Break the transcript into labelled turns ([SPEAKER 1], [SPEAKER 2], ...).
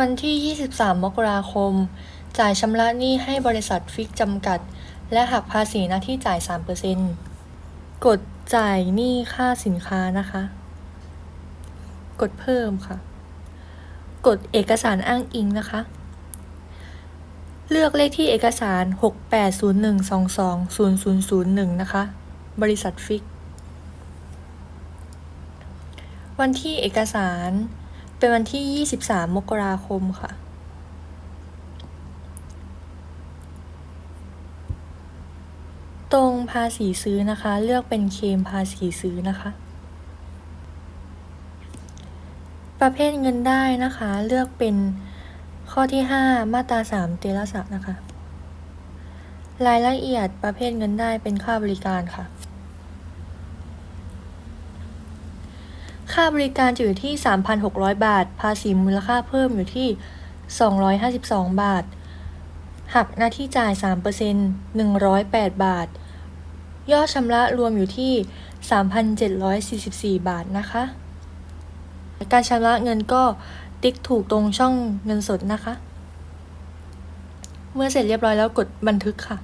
[SPEAKER 1] วันที่ 23 มกราคม จ่ายชำระหนี้ให้บริษัทฟิกจำกัด และหักภาษีหน้าที่จ่าย 3%กดจ่ายหนี้ค่าสินค้านะคะ กดเพิ่มค่ะ กดเอกสารอ้างอิงนะคะ เลือกเลขที่เอกสาร 6801220001 นะคะ บริษัทฟิก วันที่เอกสาร เป็นวันที่ 23 มกราคมค่ะ ตรงภาษีซื้อนะคะ เลือกเป็นเคมภาษีซื้อนะคะ ประเภทเงินได้นะคะ เลือกเป็นข้อที่ 5 มาตรา 3 เตระสะนะคะ รายละเอียดประเภทเงินได้เป็นค่าบริการค่ะ ค่าบริการจะอยู่ที่ 3,600 บาท ภาษีมูลค่าเพิ่มอยู่ที่ 252 บาท หักหน้าที่จ่าย 3% 108 บาท ยอดชำระรวมอยู่ที่ 3,744 บาทนะคะ การชำระเงินก็ติ๊กถูกตรงช่องเงินสดนะคะ เมื่อเสร็จเรียบร้อยแล้วกดบันทึกค่ะ